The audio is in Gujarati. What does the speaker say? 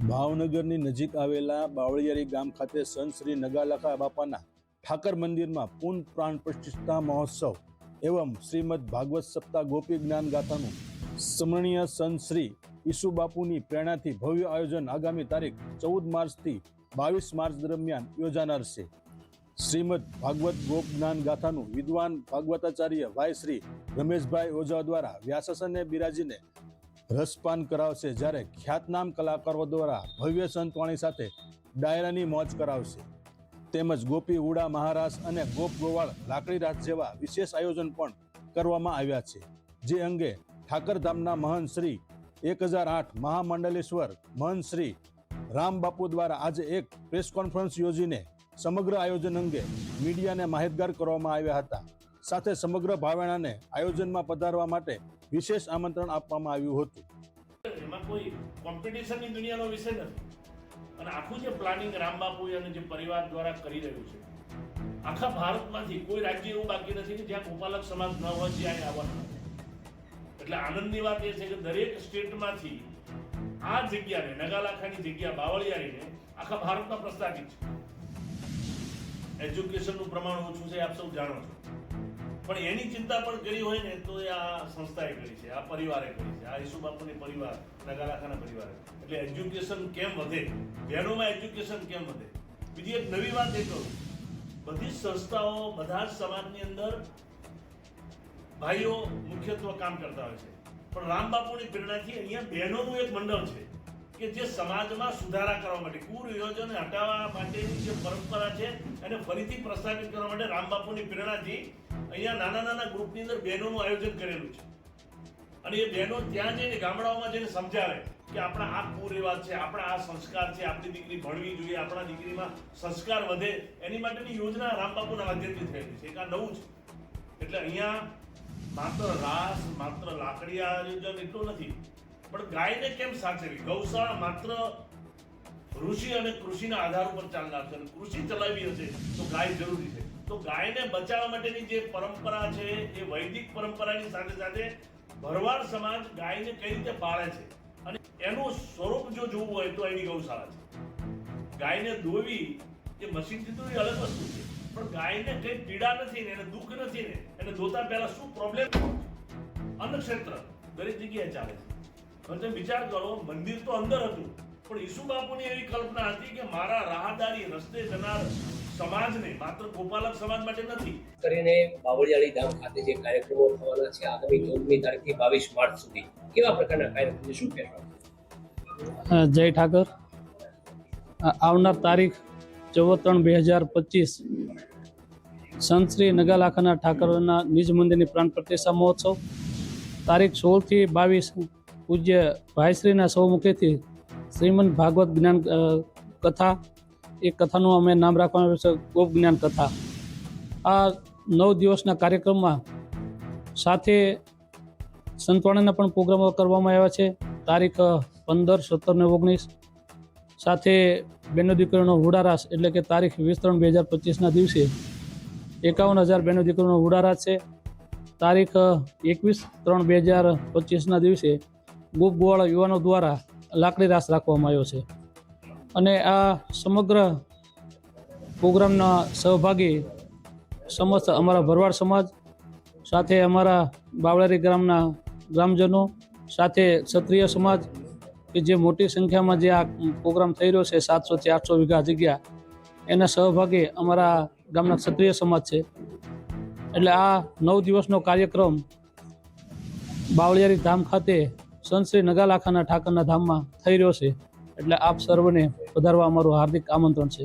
ભાવનગરની નજીક આવેલા બાવળિયારી ગામ ખાતે સંત શ્રી નગાલખા બાપાના ઠાકર મંદિરમાં પૂન પ્રાણ પ્રતિષ્ઠા મહોત્સવ એવં શ્રીમદ ભાગવત સપ્તાહ ગોપી જ્ઞાન ગાથાનું સ્મરણીય સંત શ્રી ઈસુ બાપુની પ્રેરણાથી ભવ્ય આયોજન આગામી તારીખ ચૌદ માર્ચથી બાવીસ માર્ચ દરમિયાન યોજાનાર છે. શ્રીમદ ભાગવત ગોપ જ્ઞાન ગાથાનું વિદ્વાન ભાગવતાચાર્ય ભાઈ શ્રી રમેશભાઈ ઓઝા દ્વારા વ્યાસાસને બિરાજીને રસપાન કરાવશે જ્યારે ખ્યાતનામ કલાકારો દ્વારા ભવ્ય સંતવાણી સાથે ડાયરાની મોજ કરાવશે. તેમજ ગોપી ઉડા મહારાસ અને ગોપ ગોવાળ લાકડી રાસ જેવા વિશેષ આયોજન પણ કરવામાં આવ્યા છે. જે અંગે ઠાકરધામના મહંત શ્રી એક હજાર આઠ મહામંડલેશ્વર મહંત શ્રી રામ બાપુ દ્વારા આજે એક પ્રેસ કોન્ફરન્સ યોજીને સમગ્ર આયોજન અંગે મીડિયાને માહિતગાર કરવામાં આવ્યા હતા. સાથે સમગ્ર ભાવેણાને આયોજનમાં પધારવા માટે વિશેષ આમંત્રણ આપવામાં આવ્યું હતું. એમાં કોઈ કોમ્પિટિશનની દુનિયાનો વિષય નથી. અને આખું જે પ્લાનિંગ રામબાપુ અને જે પરિવાર દ્વારા કરી રહ્યું છે, આખા ભારતમાંથી કોઈ રાજ્ય એવું બાકી નથી કે જ્યાં ગોપાલક સમાજ ન હોય જ્યાં આવવાનું એટલે આનંદની વાત એ છે કે દરેક સ્ટેટમાંથી આ જગ્યાને, નગાલાખાની જગ્યા બાવળિયારીને આખા ભારતમાં પ્રસ્થાપિત છે. એજ્યુકેશનનું પ્રમાણ ઓછું છે, આપ સૌ જાણો છો. પણ એની ચિંતા પણ કરી હોય ને તો એ આ સંસ્થાએ કરી છે, આ પરિવારે કરી છે, આ ઈસુ બાપુની પરિવાર, નગારાખાના પરિવારે. એટલે એજ્યુકેશન કેમ વધે? બહેનોમાં એજ્યુકેશન કેમ વધે? બીજી એક નવી વાત એ કહું બધી સંસ્થાઓ, બધા જ સમાજની અંદર ભાઈઓ મુખ્યત્વે કામ કરતા હોય છે. પણ રામ બાપુની પ્રેરણાથી અહીંયા બહેનોનું એક મંડળ છે કે જે સમાજમાં સુધારા કરવા માટે, કુરિયોજન હટાવવા માટેની જે પરંપરા છે એને ફરીથી પ્રસ્થાપિત કરવા માટે રામ બાપુની પ્રેરણાથી અહીંયા નાના નાના ગ્રુપની અંદર બહેનોનું આયોજન કરેલું છે. અને એ બહેનો ત્યાં જઈને ગામડાઓમાં જઈને સમજાવે કે આપણા આ કુરિવાજ છે, આપણા આ સંસ્કાર છે, આપણી દીકરી ભણવી જોઈએ, આપણા દીકરીમાં સંસ્કાર વધે, એની માટેની યોજના રામબાપુના માધ્યમથી થયેલી છે. એક આ નવું છે. એટલે અહીંયા માત્ર રાસ, માત્ર લાકડી આયોજન એટલું નથી, પણ ગાયને કેમ સાચવી? ગૌશાળા માત્ર ઋષિ અને કૃષિના આધાર ઉપર ચાલનાર છે કૃષિ ચલાવી હશે તો ગાય જરૂરી છે. તો ગાયને બચાવવા માટેની જે પરંપરા છે, એ વૈદિક પરંપરાની સાથે સાથે ભરવાડ સમાજ ગાયને કઈ રીતે પાળે છે? અને એનું સ્વરૂપ જો જોવું હોય તો એની ગૌશાળા છે. ગાયને દોવી એ મશીનથી તો અલગ વસ્તુ છે. પણ ગાયને કઈ પીડા નથી ને, એને દુઃખ નથી ને, એને ધોતા પહેલા શું પ્રોબ્લેમ ક્ષેત્ર, દરેક જગ્યાએ ચાલે છે. તમે વિચાર કરો, મંદિર તો અંદર હતું, પણ ઈસુ બાપુની એવી કલ્પના હતી કે મારા રાહદારી રસ્તે જનાર સમાજને માત્ર ગોપાલક સમાજ માટે નથી. કરીને બાવળિયાળી ગામ ખાતે જે કાર્યક્રમો થવાના છે આગામી ચૌદમી તારીખથી બાવીસ માર્ચ સુધી કેવા પ્રકારના કાર્યક્રમ શું કહેશો? જય ઠાકર. આવનાર તારીખ ચૌદ ત્રણ બે હજાર પચીસ સંત શ્રી નગાલાખાના ઠાકરના નિજ મંદિરની પ્રાણ પ્રતિષ્ઠા મહોત્સવ. તારીખ સોળથી બાવીસ પૂજ્ય ભાઈશ્રીના સૌમુખેથી શ્રીમદ ભાગવત જ્ઞાન કથા એ કથાનું અમે નામ રાખવાનું છે ગોપ જ્ઞાન કથા. આ નવ દિવસના કાર્યક્રમમાં સાથે સંતવાણીના પણ પ્રોગ્રામો કરવામાં આવ્યા છે. તારીખ પંદર, સત્તર ને ઓગણીસ. સાથે બેનો દીકરીનો હુડારાસ એટલે કે તારીખ વીસ ત્રણ બે હજાર પચીસના દિવસે એકાવન હજાર બેનો દીકરીનો હુડારાસ છે. તારીખ એકવીસ ત્રણ બે હજાર પચીસના દિવસે ગોપ ગોવાળા યુવાનો દ્વારા લાકડી રાસ રાખવામાં આવ્યો છે. અને આ સમગ્ર પ્રોગ્રામના સહભાગી સમસ્ત અમારા ભરવાડ સમાજ, સાથે અમારા બાવળારી ગ્રામના ગ્રામજનો, સાથે ક્ષત્રિય સમાજ, કે જે મોટી સંખ્યામાં જે આ પ્રોગ્રામ થઈ રહ્યો છે સાતસોથી આઠસો વીઘા જગ્યા, એના સહભાગી અમારા ગામના ક્ષત્રિય સમાજ છે. એટલે આ નવ દિવસનો કાર્યક્રમ બાવળિયારી ધામ ખાતે સંત નગાલાખાના ઠાકરના ધામમાં થઈ રહ્યો છે. એટલે આપ સર્વને પધારવા અમારું હાર્દિક આમંત્રણ છે.